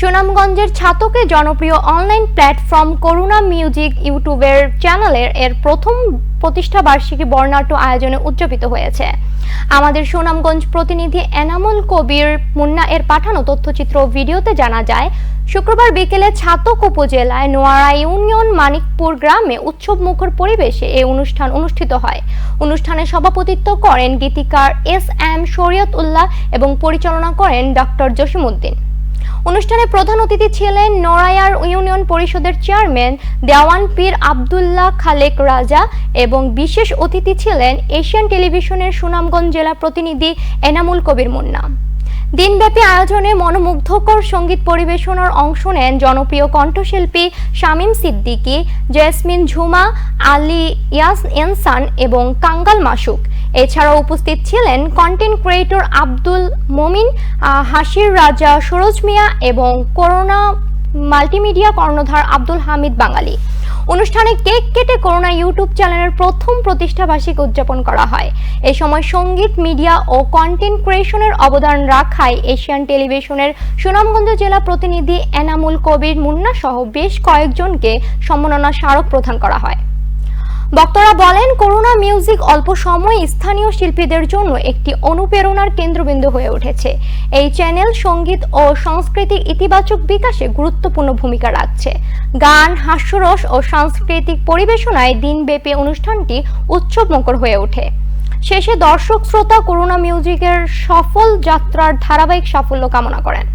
সুনামগঞ্জের ছাতকে জনপ্রিয় online platform করুণা music ইউটিউবের চ্যানেলের এর প্রথম প্রতিষ্ঠা বার্ষিকী বর্ণাঢ্য আয়োজনে উদযাপিত হয়েছে। আমাদের সুনামগঞ্জ প্রতিনিধি এনামুল কবির মুন্না এর পাঠানো তথ্যচিত্র ভিডিওতে জানা যায়, শুক্রবার বিকেলে ছাতক উপজেলায় নোয়ারা ইউনিয়ন মানিকপুর গ্রামে উৎসব মুখর পরিবেশে এই অনুষ্ঠান অনুষ্ঠিত হয়। অনুষ্ঠানে সভাপতিত্ব করেন গীতিকার এস এম শরীয়ত উল্লাহ এবং পরিচালনা করেন ডক্টর জসিমউদ্দিন। অনুষ্ঠানে প্রধান অতিথি ছিলেন নড়াইয়ার ইউনিয়ন পরিষদের চেয়ারম্যান দেওয়ান পীর আবদুল্লাহ খালেক রাজা এবং বিশেষ অতিথি ছিলেন এশিয়ান টেলিভিশনের সুনামগঞ্জ জেলা প্রতিনিধি এনামুল কবির মুন্না। দিনব্যাপী আয়োজনে মনোমুগ্ধকর সংগীত পরিবেশনার অংশ নেন জনপ্রিয় কণ্ঠশিল্পী শামীম সিদ্দিকী, জেসমিন ঝুমা, আলী ইয়াস এনসান এবং কাঙ্গাল মাসুক। এছাড়াও উপস্থিত ছিলেন কন্টেন্ট ক্রিয়েটর আব্দুল মমিন হাসির রাজা সরোজ মিয়া এবং করোনা মাল্টিমিডিয়া কর্ণধার আব্দুল হামিদ বাঙালি। অনুষ্ঠানে কেক কেটে করোনা ইউটিউব চ্যানেলের প্রথম প্রতিষ্ঠা বার্ষিকী উদযাপন করা হয়। এ সময় সংগীত, মিডিয়া ও কন্টেন্ট ক্রিয়েশনের অবদান রাখায় এশিয়ান টেলিভিশনের সুনামগঞ্জ জেলা প্রতিনিধি এনামুল কবির মুন্না সহ বেশ কয়েকজনকে সম্মাননা স্মারক প্রদান করা হয়। বক্তারা বলেন করোনা মিউজিক অল্প সময় স্থানীয় শিল্পীদের জন্য একটি অনুপ্রেরণার কেন্দ্রবিন্দু হয়ে উঠেছে। এই চ্যানেল সংগীত ও সাংস্কৃতিক ইতিবাচক বিকাশে গুরুত্বপূর্ণ ভূমিকা রাখছে। গান, হাস্যরস ও সাংস্কৃতিক পরিবেশনায় দিনব্যাপী অনুষ্ঠানটি উৎসবমুখর হয়ে ওঠে। শেষে দর্শক শ্রোতা করোনা মিউজিকের সফল যাত্রার ধারাবাহিক সাফল্য কামনা করেন।